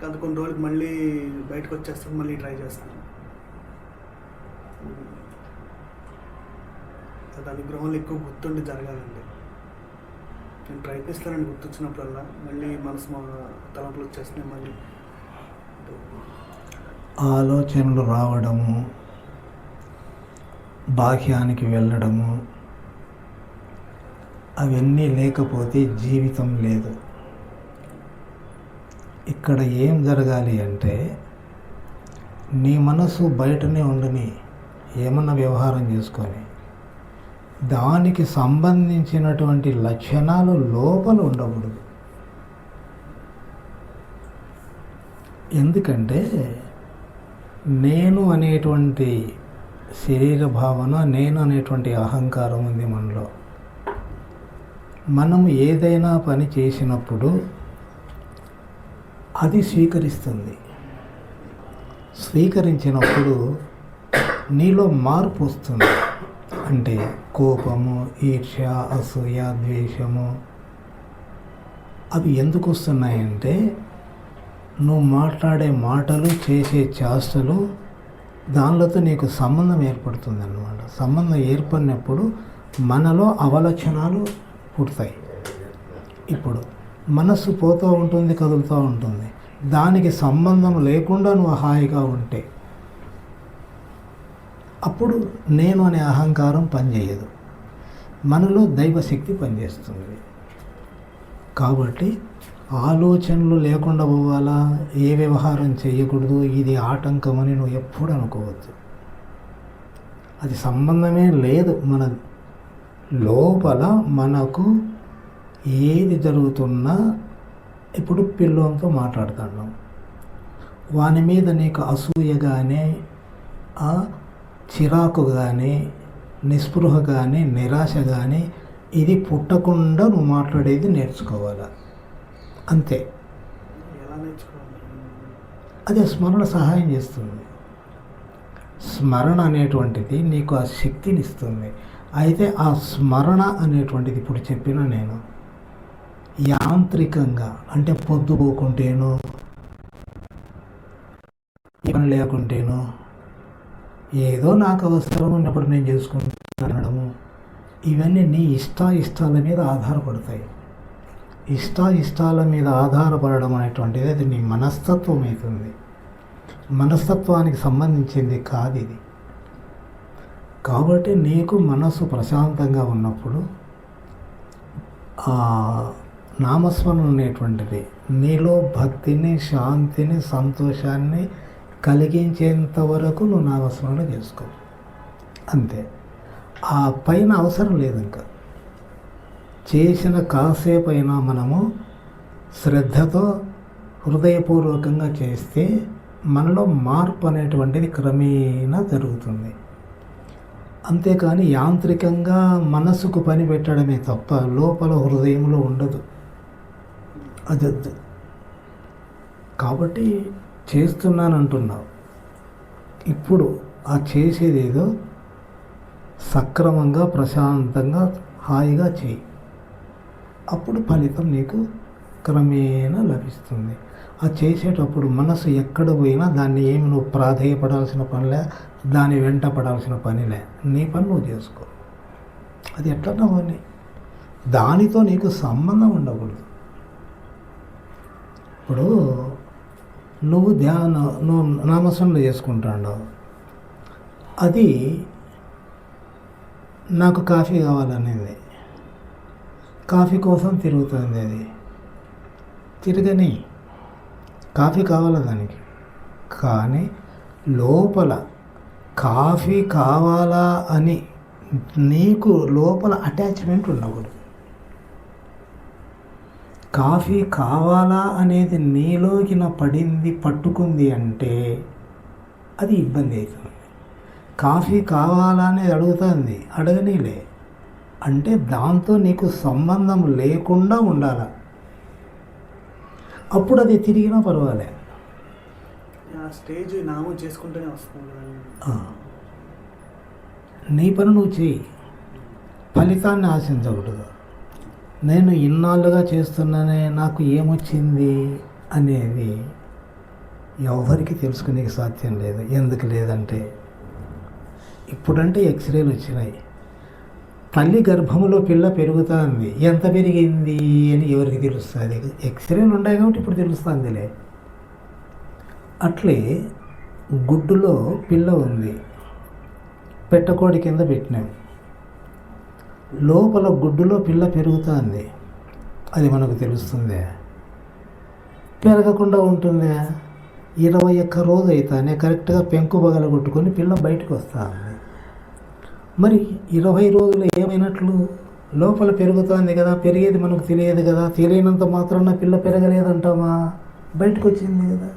కొంత కొన్ని రోజులకి మళ్ళీ బయటకు వచ్చేస్తాను మళ్ళీ ట్రై చేస్తాను. అది అనుగ్రహంలో ఎక్కువ గుర్తుండి జరగాలండి. నేను ప్రయత్నిస్తానండి గుర్తొచ్చినప్పుడల్లా మళ్ళీ మనసు తలంపులు వచ్చేస్తున్నాయి మళ్ళీ. ఆలోచనలు రావడము బాహ్యానికి వెళ్ళడము అవన్నీ లేకపోతే జీవితం లేదు. ఇక్కడ ఏం జరగాలి అంటే నీ మనసు బయటనే ఉండని ఏమన్నా వ్యవహారం చేసుకొని దానికి సంబంధించినటువంటి లక్షణాలు లోపల ఉండకూడదు. ఎందుకంటే నేను అనేటువంటి శరీర భావన నేను అనేటువంటి అహంకారం ఉంది మనలో. మనం ఏదైనా పని చేసినప్పుడు అది స్వీకరిస్తుంది. స్వీకరించినప్పుడు నీలో మార్పు వస్తుంది. అంటే కోపము ఈర్ష్య అసూయ ద్వేషము అవి ఎందుకు వస్తున్నాయంటే నువ్వు మాట్లాడే మాటలు చేసే చేష్టలు దానిలతో నీకు సంబంధం ఏర్పడుతుంది అన్నమాట సంబంధం ఏర్పడినప్పుడు మనలో అవలక్షణాలు పుడతాయి. ఇప్పుడు మనస్సు పోతూ ఉంటుంది కదులుతూ ఉంటుంది. దానికి సంబంధం లేకుండా నువ్వు హాయిగా ఉంటే. అప్పుడు నేను అనే అహంకారం పనిచేయదు. మనలో దైవశక్తి పనిచేస్తుంది. కాబట్టి ఆలోచనలు లేకుండా పోవాలా? ఏ వ్యవహారం చేయకూడదు? ఇది ఆటంకం అని నువ్వు ఎప్పుడు అనుకోవద్దు. అది సంబంధమే లేదు. మన లోపల మనకు ఏది జరుగుతున్నా ఇప్పుడు పిల్లోంతో మాట్లాడుతున్నాం వాని మీద నీకు అసూయ కానీ చిరాకు కానీ నిస్పృహ కానీ నిరాశ కానీ ఇది పుట్టకుండా నువ్వు మాట్లాడేది నేర్చుకోవాలి? అంతే. అదే స్మరణ సహాయం చేస్తుంది. స్మరణ అనేటువంటిది నీకు ఆ శక్తిని ఇస్తుంది. అయితే ఆ స్మరణ అనేటువంటిది ఇప్పుడు చెప్పిన నేను యాంత్రికంగా అంటే పొద్దుపోకుంటేను పని లేకుంటేను ఏదో నాకు అవసరం ఉన్నప్పుడు నేను చేసుకుంటానడము ఇవన్నీ నీ ఇష్ట ఇష్టాల మీద ఆధారపడతాయి. ఇష్ట ఇష్టాల మీద ఆధారపడడం అనేటువంటిది అది నీ మనస్తత్వం అవుతుంది. మనస్తత్వానికి సంబంధించింది కాదు ఇది. కాబట్టి నీకు మనసు ప్రశాంతంగా ఉన్నప్పుడు నామస్మరణ అనేటువంటిది. నీలో భక్తిని శాంతిని సంతోషాన్ని కలిగించేంత వరకు నువ్వు నామస్మరణ చేసుకో. అంతే. ఆ పైన అవసరం లేదు ఇంకా. చేసిన కాసేపైనా మనము శ్రద్ధతో హృదయపూర్వకంగా చేస్తే మనలో మార్పు అనేటువంటిది క్రమేణా జరుగుతుంది. అంతేకాని యాంత్రికంగా మనసుకు పని పెట్టడమే తప్ప లోపల హృదయంలో ఉండదు. అది వద్దు కాబట్టి చేస్తున్నాను అంటున్నావు ఇప్పుడు ఆ చేసేది ఏదో సక్రమంగా ప్రశాంతంగా హాయిగా చేయి. అప్పుడు ఫలితం నీకు క్రమేణా లభిస్తుంది. ఆ చేసేటప్పుడు మనసు ఎక్కడ పోయినా దాన్ని ఏమి నువ్వు ప్రాధేయపడాల్సిన పనిలే దాని వెంట పడాల్సిన పనిలే నీ పని నువ్వు చేసుకో. అది ఎట్లన్నా పని. దానితో నీకు సంబంధం ఉండకూడదు. ఇప్పుడు నువ్వు ధ్యాన నువ్వు నామస్మరణ చేసుకుంటాడు. అది నాకు కాఫీ కావాలనేది. కాఫీ కోసం తిరుగుతుంది అది. తిరగని కాఫీ కావాలి దానికి? కానీ లోపల కాఫీ కావాలా అని నీకు లోపల అటాచ్మెంట్ ఉండకూడదు. కాఫీ కావాలా అనేది నీలోకి నా పడింది పట్టుకుంది అంటే అది ఇబ్బంది అవుతుంది. కాఫీ కావాలా అనేది అడుగుతుంది అడగనీలే. అంటే దాంతో నీకు సంబంధం లేకుండా ఉండాల? అప్పుడు అది తిరిగినా పర్వాలే. స్టేజ్ నామం చేసుకుంటూనే వస్తుంది. నీ పని నువ్వు చెయ్యి. ఫలితాన్ని ఆశించకూడదు. నేను ఇన్నాళ్ళుగా చేస్తున్నానే నాకు ఏమొచ్చింది అనేది ఎవరికి తెలుసుకునే సాధ్యం లేదు. ఎందుకు లేదంటే ఇప్పుడంటే ఎక్స్రేలు వచ్చినాయి. తల్లి గర్భంలో పిల్ల పెరుగుతుంది. ఎంత పెరిగింది అని ఎవరికి తెలుస్తుంది? ఎక్స్రేలు ఉన్నాయి కాబట్టి ఇప్పుడు తెలుస్తుందిలే. అట్లే గుడ్డులో పిల్ల ఉంది. పెట్టకోడి కింద పెట్టినాం. లోపల గుడ్డులో పిల్ల పెరుగుతుంది. అది మనకు తెలుస్తుంది. పెరగకుండా ఉంటుంది. ఇరవై ఒక్క రోజు అయితేనే కరెక్ట్గా పెంకు బగల కొట్టుకొని పిల్ల బయటకు వస్తుంది మరి ఇరవై రోజులు ఏమైనట్లు? లోపల పెరుగుతుంది కదా పెరిగేది మనకు తెలియదు కదా తెలియనంత మాత్రాన పిల్ల పెరగలేదంటామా బయటకు వచ్చింది కదా.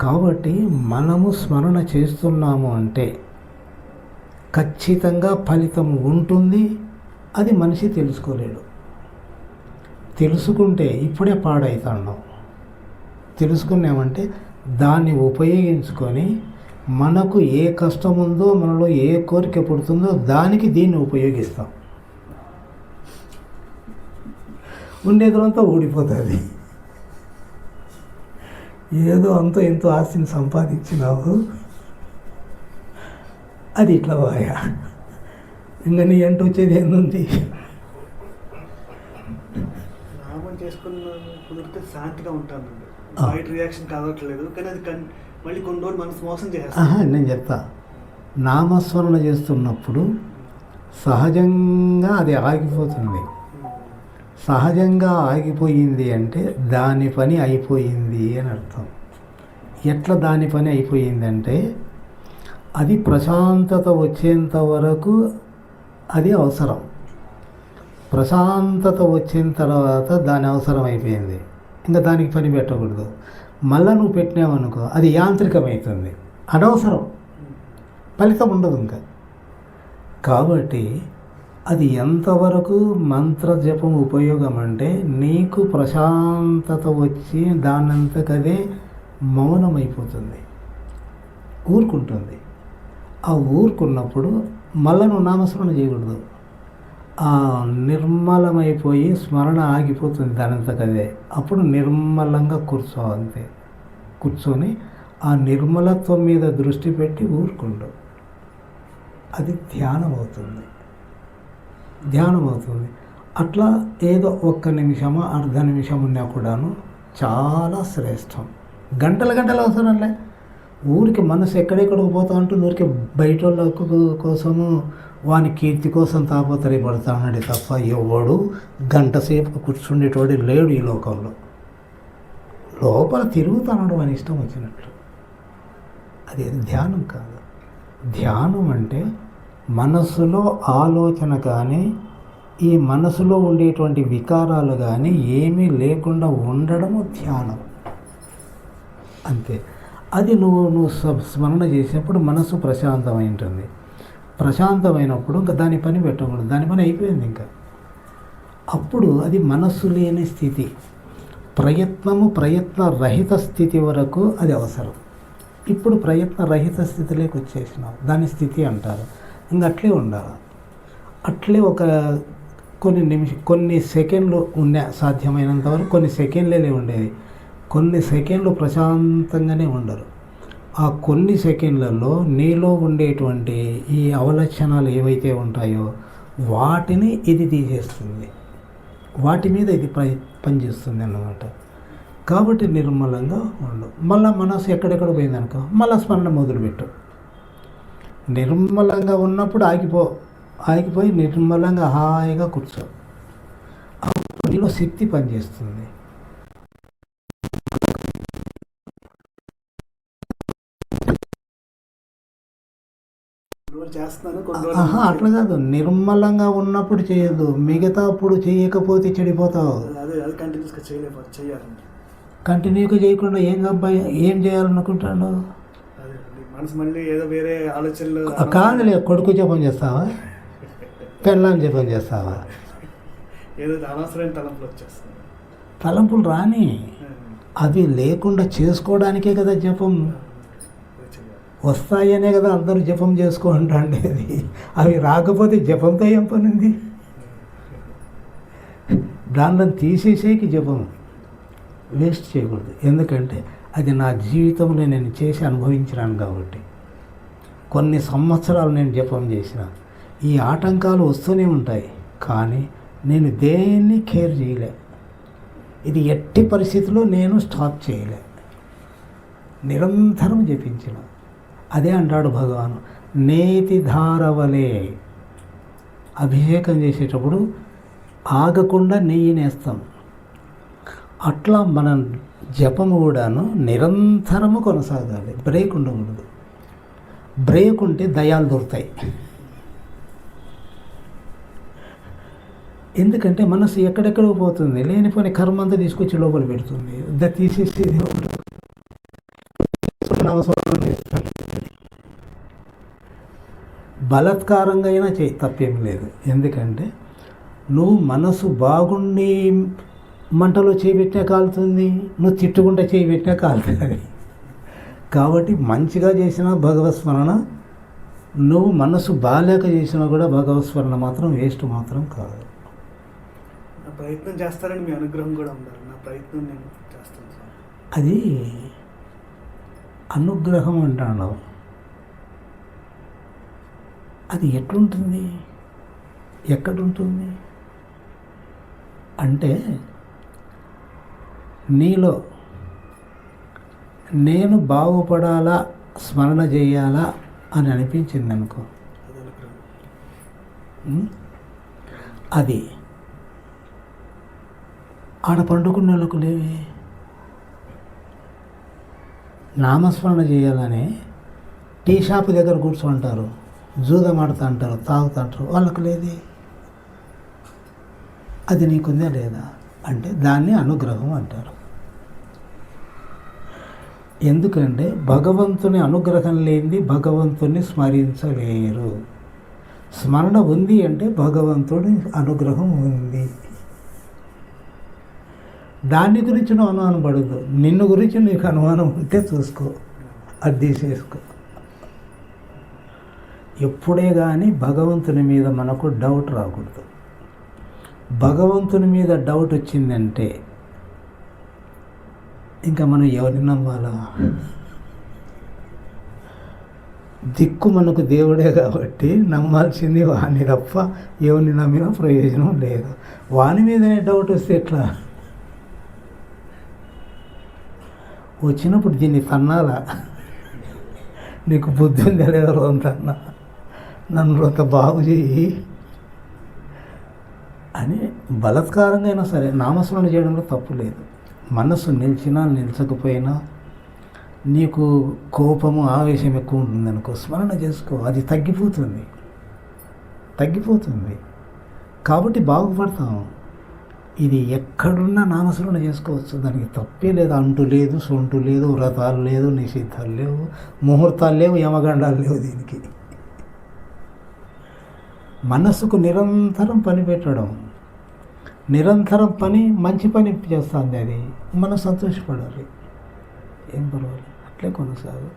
కాబట్టి మనము స్మరణ చేస్తున్నాము అంటే ఖచ్చితంగా ఫలితం ఉంటుంది. అది మనిషి తెలుసుకోలేడు. తెలుసుకుంటే ఇప్పుడే పాడవుతున్నాం తెలుసుకున్నామంటే దాన్ని ఉపయోగించుకొని మనకు ఏ కష్టం ఉందో మనలో ఏ కోరిక పుడుతుందో దానికి దీన్ని ఉపయోగిస్తాం. ఉండేదంతా ఊడిపోతుంది. ఏదో అంతో ఎంతో ఆస్తిని సంపాదించినావు అది ఇట్లా పోయా. ఇంకా నీ ఎంట వచ్చేది కుదిరితే శాంతిగా ఉంటానండి. ఆ. బయట రియాక్షన్ కావట్లేదు కానీ అది మళ్ళీ కొన్ని రోజులు మనసు మోసం చేస్తాను నేను చెప్తా. నామస్మరణ చేస్తున్నప్పుడు సహజంగా అది ఆగిపోతుంది. సహజంగా ఆగిపోయింది అంటే దాని పని అయిపోయింది అని అర్థం. ఎట్లా దాని పని అయిపోయింది అంటే అది ప్రశాంతత వచ్చేంత వరకు అది అవసరం. ప్రశాంతత వచ్చిన తర్వాత దాని అవసరం అయిపోయింది. ఇంకా దానికి పని పెట్టకూడదు. మళ్ళీ నువ్వు పెట్టినావనుకో అది యాంత్రికమవుతుంది అనవసరం. ఫలితం ఉండదు ఇంకా. కాబట్టి అది ఎంతవరకు మంత్ర జపం ఉపయోగం అంటే నీకు ప్రశాంతత వచ్చి దానంతకదే మౌనమైపోతుంది. ఊరుకుంటుంది. ఆ ఊరుకున్నప్పుడు మళ్ళీ నువ్వు నామస్మరణ చేయకూడదు. ఆ నిర్మలమైపోయి స్మరణ ఆగిపోతుంది దానంతకదే. అప్పుడు నిర్మలంగా కూర్చో అంతే. కూర్చొని ఆ నిర్మలత్వం మీద దృష్టి పెట్టి ఊరుకుండు. అది ధ్యానం అవుతుంది ధ్యానం అవుతుంది అట్లా ఏదో ఒక్క నిమిషమా అర్ధ నిమిషం ఉన్నా కూడాను చాలా శ్రేష్టం. గంటల గంటలు అవసరంలే ఊరికి మనసు ఎక్కడెక్కడికి పోతా ఉంటుంది ఊరికి బయట వాళ్ళ కోసము వాని కీర్తి కోసం తాపత్రయపడతా ఉన్నాడు తప్ప ఎవడు గంట సేపు కూర్చుండేటోడు లేడు ఈ లోకంలో. లోపల తిరుగుతున్నాడు అని ఇష్టం వచ్చినట్లు. అది ధ్యానం కాదు. ధ్యానం అంటే మనసులో ఆలోచన కానీ ఈ మనసులో ఉండేటువంటి వికారాలు కానీ ఏమీ లేకుండా ఉండడము ధ్యానం. అంతే. అది నువ్వు నువ్వు స్మరణ చేసినప్పుడు మనసు ప్రశాంతమై ఉంటుంది ప్రశాంతమైనప్పుడు ఇంకా దాని పని పెట్టకూడదు. దాని పని అయిపోయింది ఇంకా. అప్పుడు అది మనస్సు లేని స్థితి. ప్రయత్నము ప్రయత్న రహిత స్థితి వరకు అది అవసరం. ఇప్పుడు ప్రయత్న రహిత స్థితిలోకి వచ్చేసినావు. దాని స్థితి అంటారు. ఇంక అట్లే ఉండాలి. అట్లే ఒక కొన్ని నిమిషం కొన్ని సెకండ్లు ఉన్న సాధ్యమైనంత వరకు కొన్ని సెకండ్లే ఉండేది కొన్ని సెకండ్లు ప్రశాంతంగానే ఉండరు. ఆ కొన్ని సెకండ్లలో నీలో ఉండేటువంటి ఈ అవలక్షణాలు ఏవైతే ఉంటాయో వాటిని ఇది తీసేస్తుంది. వాటి మీద ఇది పని పనిచేస్తుంది అన్నమాట. కాబట్టి నిర్మలంగా ఉండు. మళ్ళీ మనసు ఎక్కడెక్కడ పోయిందనుకో మళ్ళీ స్మరణ మొదలుపెట్టు. నిర్మలంగా ఉన్నప్పుడు ఆగిపో ఆగిపోయి నిర్మలంగా హాయిగా కూర్చో. అప్పుడు నీలో శక్తి పనిచేస్తుంది. చేస్తున్నాను కొన్ని అట్లా కాదు. నిర్మలంగా ఉన్నప్పుడు చేయొద్దు. మిగతా అప్పుడు చేయకపోతే చెడిపోతావు. అదే అది కంటిన్యూస్గా చేయలేకపోతే చేయాలండి కంటిన్యూగా చేయకుండా ఏం సంపాది ఏం చేయాలనుకుంటాడు మనసు మళ్ళీ ఏదో వేరే ఆలోచనలు కాదులే కొడుకు జపం చేస్తావా? పెళ్ళాం జపం చేస్తావా? ఏదో అనవసరమైన తలంపులు వచ్చేస్తుంది తలంపులు రాని. అవి లేకుండా చేసుకోవడానికే కదా జపం. వస్తాయనే కదా అందరూ జపం చేసుకోండి అవి రాకపోతే జపంతో ఏం పనింది? దానిలో తీసేసేకి జపం. వేస్ట్ చేయకూడదు. ఎందుకంటే అది నా జీవితంలో నేను చేసి అనుభవించినాను కాబట్టి. కొన్ని సంవత్సరాలు నేను జపం చేసిన ఈ ఆటంకాలు వస్తూనే ఉంటాయి. కానీ నేను దేన్ని కేర్ చేయలే. ఇది ఎట్టి పరిస్థితుల్లో నేను స్టాప్ చేయలే. నిరంతరం జపించిన. అదే అంటాడు భగవాను. నేతి ధారవలే. అభిషేకం చేసేటప్పుడు ఆగకుండా నెయ్యి నేస్తాం. అట్లా మన జపము కూడాను నిరంతరము కొనసాగాలి. బ్రేక్ ఉండకూడదు. బ్రేక్ ఉంటే దయాలు దొరుకుతాయి. ఎందుకంటే మనసు ఎక్కడెక్కడ పోతుంది. లేనిపోని కర్మ అంతా తీసుకొచ్చి లోపల పెడుతుంది. ద అవసరం బలత్కారంగా అయినా చేయి తప్పేం లేదు. ఎందుకంటే నువ్వు మనసు బాగుండి మంటలో చేయబెట్టినా కాలుతుంది నువ్వు తిట్టుకుంటే చేయబెట్టినా కాలుతుంది. కాబట్టి మంచిగా చేసిన భగవత్ స్మరణ నువ్వు మనసు బాగాలేక చేసినా కూడా భగవత్ స్మరణ మాత్రం వేస్ట్ మాత్రం కాదు. నా ప్రయత్నం చేస్తారని మీ అనుగ్రహం కూడా ఉండాలి. నా ప్రయత్నం నేను చేస్తాను అది అనుగ్రహం అంటాను అది ఎట్లుంటుంది? ఎక్కడుంటుంది? అంటే నీలో నేను బాగుపడాలా స్మరణ చేయాలా అని అనిపించింది అనుకో అది ఆడ పండుకున్న వాళ్ళకు లేవి. నామస్మరణ చేయాలని టీ షాప్ దగ్గర కూర్చుంటారు జూదం ఆడుతా అంటారు తాగుతూ అంటారు. వాళ్ళకు లేదే. అది నీకుందా లేదా? అంటే దాన్ని అనుగ్రహం అంటారు. ఎందుకంటే భగవంతుని అనుగ్రహం లేనిది భగవంతుని స్మరించలేరు. స్మరణ ఉంది అంటే భగవంతుడి అనుగ్రహం ఉంది. దాని గురించి నువ్వు అనుమానం పడదు నిన్ను గురించి నీకు అనుమానం ఉంటే చూసుకో. అది తీసేసుకో. ఎప్పుడే కానీ భగవంతుని మీద మనకు డౌట్ రాకూడదు. భగవంతుని మీద డౌట్ వచ్చిందంటే ఇంకా మనం ఎవరిని నమ్మాలా? దిక్కు మనకు దేవుడే కాబట్టి నమ్మాల్సింది వాణి తప్ప ఎవరిని నమ్మినా ప్రయోజనం లేదు. వాని మీదనే డౌట్ వస్తే ఎట్లా? వచ్చినప్పుడు దీన్ని తన్నాలా? నీకు బుద్ధి ఉందా లేదా రోంతన్నా? నన్ను అంత బాగు చేయి అని బలత్కారంగా అయినా సరే నామస్మరణ చేయడంలో తప్పు లేదు. మనసు నిలిచినా నిలిచకపోయినా నీకు కోపము ఆవేశం ఎక్కువ ఉంటుంది అనుకో స్మరణ చేసుకో. అది తగ్గిపోతుంది. తగ్గిపోతుంది. కాబట్టి బాగుపడతాం. ఇది ఎక్కడున్నా నామస్మరణ చేసుకోవచ్చు. దానికి తప్పే లేదు. అంటు లేదు సొంటు లేదు వ్రతాలు లేదు నిషిద్ధాలు లేవు ముహూర్తాలు లేవు యమగండాలు లేవు దీనికి. మనసుకు నిరంతరం పని పెట్టడం. నిరంతరం పని మంచి పని చేస్తుంది అది. మనం సంతోషపడాలి. ఏం పర్వాలేదు. అట్లే కొనసాగు.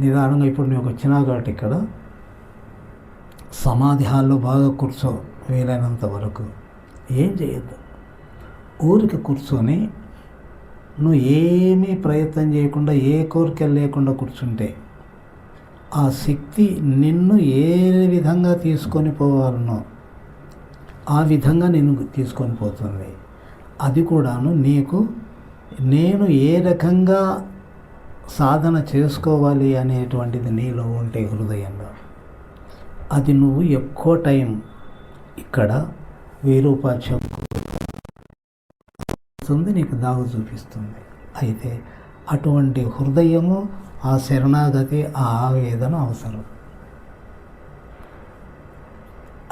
నిదానంగా ఇప్పుడు నేను వచ్చినా కాబట్టి ఇక్కడ సమాధి హాల్లో బాగా కూర్చో వీలైనంత వరకు. ఏం చేయొద్దు. ఊరికి కూర్చొని నువ్వు ఏమీ ప్రయత్నం చేయకుండా ఏ కోరిక లేకుండా కూర్చుంటే ఆ శక్తి నిన్ను ఏ విధంగా తీసుకొని పోవాలనో ఆ విధంగా నిన్ను తీసుకొని పోతుంది. అది కూడాను నీకు నేను ఏ రకంగా సాధన చేసుకోవాలి అనేటువంటిది నీలో ఉంటే హృదయంలో. అది నువ్వు ఎక్కువ టైం ఇక్కడ వీరూపాక్షం నీకు దాగు చూపిస్తుంది. అయితే అటువంటి హృదయము ఆ శరణాగతి ఆ ఆవేదన అవసరం.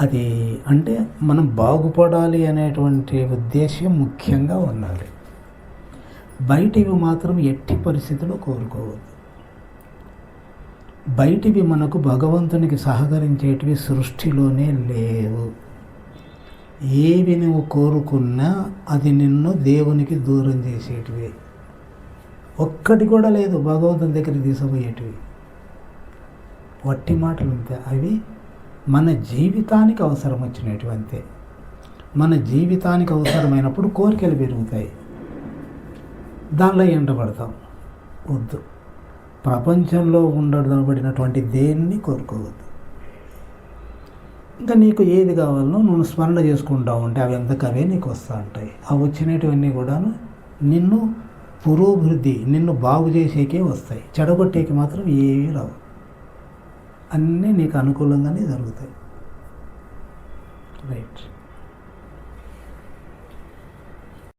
అది అంటే మనం బాగుపడాలి అనేటువంటి ఉద్దేశం ముఖ్యంగా ఉండాలి. బయటివి మాత్రం ఎట్టి పరిస్థితుల్లో కోరుకోవద్దు బయటివి మనకు భగవంతునికి సహకరించేటివి సృష్టిలోనే లేవు. ఏవి నువ్వు కోరుకున్నా అది నిన్ను దేవునికి దూరం చేసేటివి. ఒక్కటి కూడా లేదు. భగవంతుని దగ్గరికి తీసుకుపోయేటివి. వట్టి మాటలు అంతే అవి మన జీవితానికి అవసరం వచ్చినవి అంతే. మన జీవితానికి అవసరమైనప్పుడు కోరికలు పెరుగుతాయి. దానిలో ఎండబడతాం. వద్దు. ప్రపంచంలో ఉండబడినటువంటి దేన్ని కోరుకోవద్దు. ఇంకా నీకు ఏది కావాలనో నువ్వు స్మరణ చేసుకుంటా ఉంటే అవి ఎంతకవే నీకు వస్తూ ఉంటాయి. అవి వచ్చినటువన్నీ కూడాను నిన్ను పురోభివృద్ధి నిన్ను బాగు చేసేకే వస్తాయి. చెడగొట్టేకి మాత్రం ఏమీ రావు. అన్నీ నీకు అనుకూలంగానే జరుగుతాయి. రైట్.